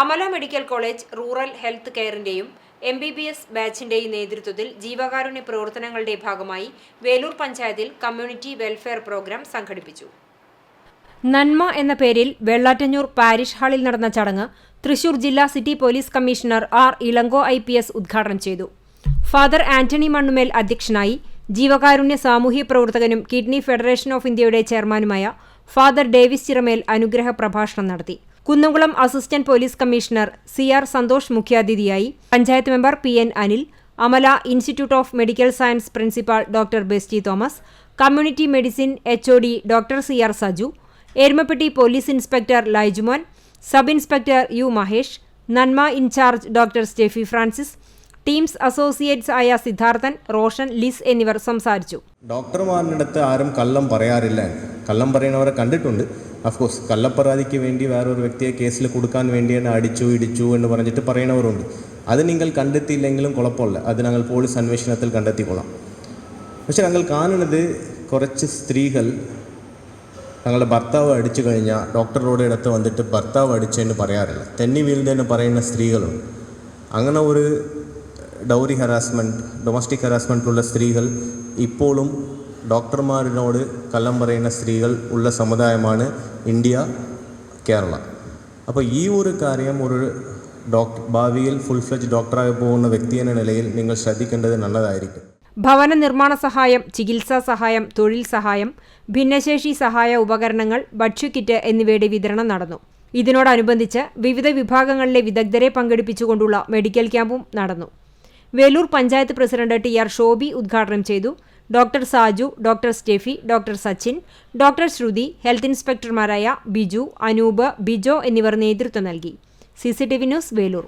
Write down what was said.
Amala medical college rural health കെയറിന്റെയും M B B S ബാച്ചിന്റെയും നേതൃത്വത്തിൽ ജീവകാരുണ്യ പ്രവർത്തനങ്ങളുടെ ഭാഗമായി വേലൂർ പഞ്ചായത്തിൽ കമ്മ്യൂണിറ്റി വെൽഫെയർ പ്രോഗ്രാം സംഘടിപ്പിച്ചു. നന്മ എന്ന പേരിൽ വെള്ളാറ്റഞ്ഞൂർ പാരിഷ് ഹാളിൽ നടന്ന ചടങ്ങ് തൃശൂർ ജില്ലാ city police commissioner R Elango I P S ഉദ്ഘാടനം ചെയ്തു. ഫാദർ ആന്റണി മണ്ണുമേൽ അധ്യക്ഷനായി ജീവകാരുണ്യ സാമൂഹ്യ പ്രവർത്തകനും കിഡ്നി ഫെഡറേഷൻ ഓഫ് ഇന്ത്യയുടെ ചെയർമാനുമായ ഫാദർ ഡേവിസ് ചിറമേൽ അനുഗ്രഹ പ്രഭാഷണം നടത്തി. Kunnamkulam assistant police commissioner C R Santhosh മുഖ്യാതിഥിയായി panchayat member P N Anil Amala institute of medical science principal doctor Besty Thomas community medicine H O D doctor C R Saju Erumapetty police inspector Laijumon sub inspector U Mahesh Nanma incharge doctor Steffi Francis teams associates ആയ Siddharthan Roshan Liz എന്നിവർ സംസാരിച്ചു. ഡോക്ടർമാരുടെ അടുത്ത് ആരും കള്ളം പറയാറില്ല. കള്ളം പറയുന്നവരെ കണ്ടിട്ടുണ്ട്. അഫ്കോഴ്സ് കള്ളപ്പരാതിക്ക് വേണ്ടി വേറൊരു വ്യക്തിയെ കേസിൽ കൊടുക്കാൻ വേണ്ടിയാണ് അടിച്ചു ഇടിച്ചു എന്ന് പറഞ്ഞിട്ട് പറയണവരുണ്ട്. അത് നിങ്ങൾ കണ്ടെത്തിയില്ലെങ്കിലും കുഴപ്പമില്ല. അത് ഞങ്ങൾ പോലീസ് അന്വേഷണത്തിൽ കണ്ടെത്തിക്കൊള്ളാം പക്ഷെ ഞങ്ങൾ കാണുന്നത് കുറച്ച് സ്ത്രീകൾ ഞങ്ങളുടെ ഭർത്താവ് അടിച്ചു കഴിഞ്ഞാൽ ഡോക്ടറുടെ അടുത്ത് വന്നിട്ട് ഭർത്താവ് അടിച്ചെന്ന് പറയാറില്ല. തെന്നി വീഴുന്നതെന്ന് പറയുന്ന സ്ത്രീകളുണ്ട്. അങ്ങനെ ഒരു ഡൗറി ഹറാസ്മെന്റ് ഡൊമസ്റ്റിക് ഹറാസ്മെന്റുള്ള സ്ത്രീകൾ ഇപ്പോഴും ഡോക്ടർമാരിനോട് കള്ളം പറയുന്ന സ്ത്രീകൾ ഉള്ള സമുദായമാണ് ഇന്ത്യ കേരള. അപ്പോൾ ഈ ഒരു കാര്യം ഒരു ഡോക്ടർ ഭാവിയിൽ ഫുൾ ഫ്ലെജ് ഡോക്ടറായി പോകുന്ന വ്യക്തി എന്ന നിലയിൽ നിങ്ങൾ ശ്രദ്ധിക്കേണ്ടത് നല്ലതായിരിക്കും. ഭവന നിർമ്മാണ സഹായം ചികിത്സാ സഹായം തൊഴിൽ സഹായം ഭിന്നശേഷി സഹായ ഉപകരണങ്ങൾ ഭക്ഷ്യക്കിറ്റ് എന്നിവയുടെ വിതരണം നടന്നു. ഇതിനോടനുബന്ധിച്ച് വിവിധ വിഭാഗങ്ങളിലെ വിദഗ്ധരെ പങ്കെടുപ്പിച്ചുകൊണ്ടുള്ള മെഡിക്കൽ ക്യാമ്പും നടന്നു. Veloor panchayat president T R Shobi ഉദ്ഘാടനം ചെയ്തു. Doctor Saju doctor Steffi doctor Sachin doctor Shruti health ഇൻസ്പെക്ടർമാരായ Biju Anoop Bijo എന്നിവർ നേതൃത്വം നൽകി. C news Veloor.